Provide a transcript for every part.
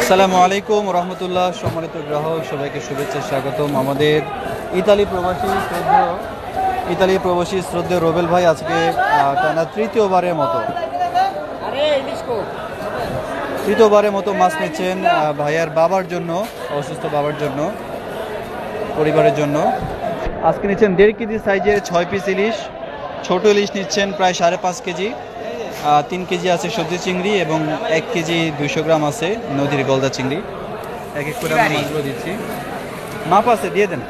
আসসালামু আলাইকুম রহমতুল্লাহ সম্মানিত গ্রাহক সবাইকে শুভেচ্ছা স্বাগতম। আমাদের ইতালি প্রবাসী শ্রদ্ধেয় ইতালি প্রবাসী শ্রদ্ধেয় রোবেল ভাই আজকে টানা তৃতীয়বারের মতো তৃতীয়বারের মতো মাছ নিচ্ছেন ভাইয়ার বাবার জন্য অসুস্থ বাবার জন্য পরিবারের জন্য। আজকে নিচ্ছেন দেড় কেজি সাইজের ছয় পিস ইলিশ ছোট ইলিশ নিচ্ছেন প্রায় সাড়ে পাঁচ কেজি। তিন কেজি আছে সবজি চিংড়ি এবং এক কেজি দুইশো গ্রাম আছে নদীর গলদা চিংড়ি। এক এক করে আমি মাছগুলো দিচ্ছি। মাপ আছে দিয়ে দেন।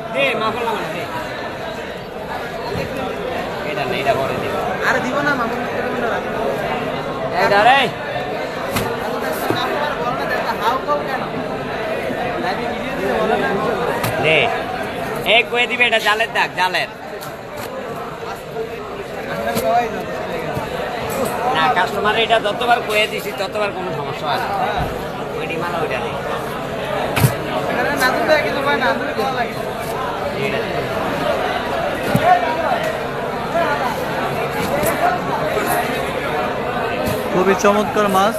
এক কয়ে দিবে এটা জালের দাগ জালের। না কাস্টমার এটা যতবার কয়ে দিছি ততবার কোনো সমস্যা হয় না। ওই ডিমান্ড ওইটা নেই। খুবই চমৎকার মাছ।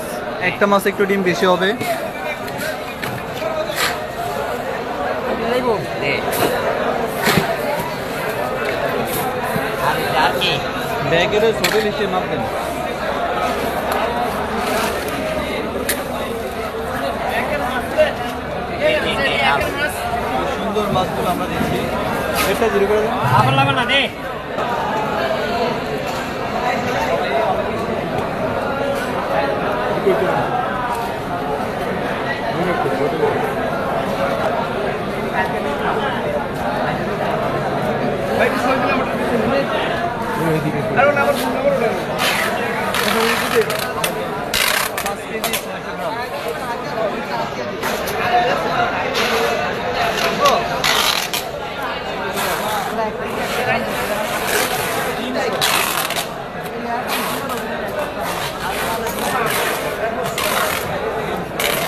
একটা মাছ একটু ডিম বেশি হবে। ব্যাগের ছোট ইলিশের মাপ দেন। সুন্দর মাছগুলো আমরা এটা জিরো করে দেন আবার লাগবে না দে।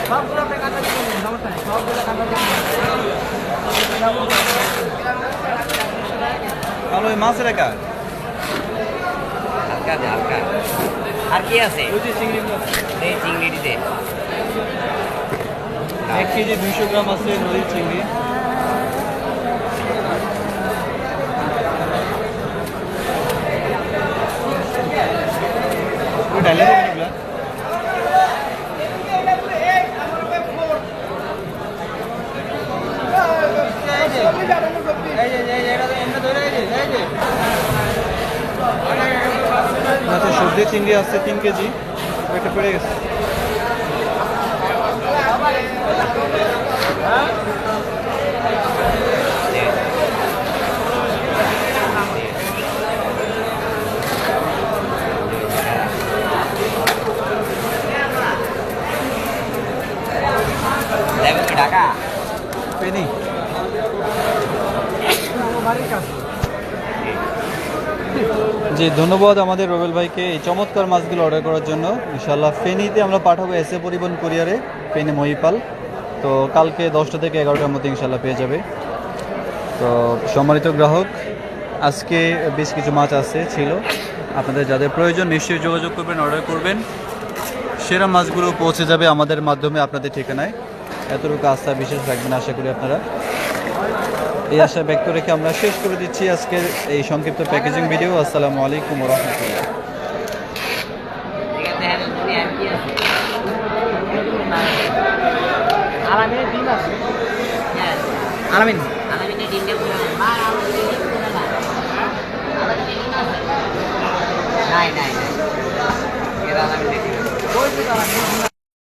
সবগুলো আপনি কাটা দিবেন সমস্যা নেই সবগুলো কাটা দিবেন ভালো ওই মাছের হালকা দে হালকা। আর কি আছে? ওই যে চিংড়িগুলো দে চিংড়ি দে এক কেজি দুইশো গ্রাম আছে নদীর চিংড়ি ওই ডালে দেবেন এগুলা? এই যে এই যে এই যে এটা তো এমনি ধরে এই যে এই যে সবজি চিংড়ি আছে তিন কেজি। ওইটা পড়ে গেছে। টাকা পেনি জি, ধন্যবাদ আমাদের রবেল ভাইকে এই চমৎকার মাছগুলো অর্ডার করার জন্য। ইনশাল্লাহ ফেনীতে আমরা পাঠাবো এসে পরিবহন কুরিয়ারে, ফেনী মহিপাল। তো কালকে দশটা থেকে এগারোটার মধ্যে ইনশাল্লাহ পেয়ে যাবে। তো সম্মানিত গ্রাহক, আজকে বেশ কিছু মাছ আছে, ছিল। আপনাদের যাদের প্রয়োজন নিশ্চয়ই যোগাযোগ করবেন অর্ডার করবেন। সেরা মাছগুলো পৌঁছে যাবে আমাদের মাধ্যমে আপনাদের ঠিকানায়। এতটুকু আস্থা বিশেষ রাখবেন, আশা করি আপনারা। এই আশা ব্যক্ত রেখে আমরা শেষ করে দিচ্ছি আজকের এই সংক্ষিপ্ত প্যাকেজিং ভিডিও আসসালামু আলাইকুম রহমতুল্লাহ। আলামিনের হ্যাঁ ডিম আছে। আলামিন। আরামিন আলামিনের ডিম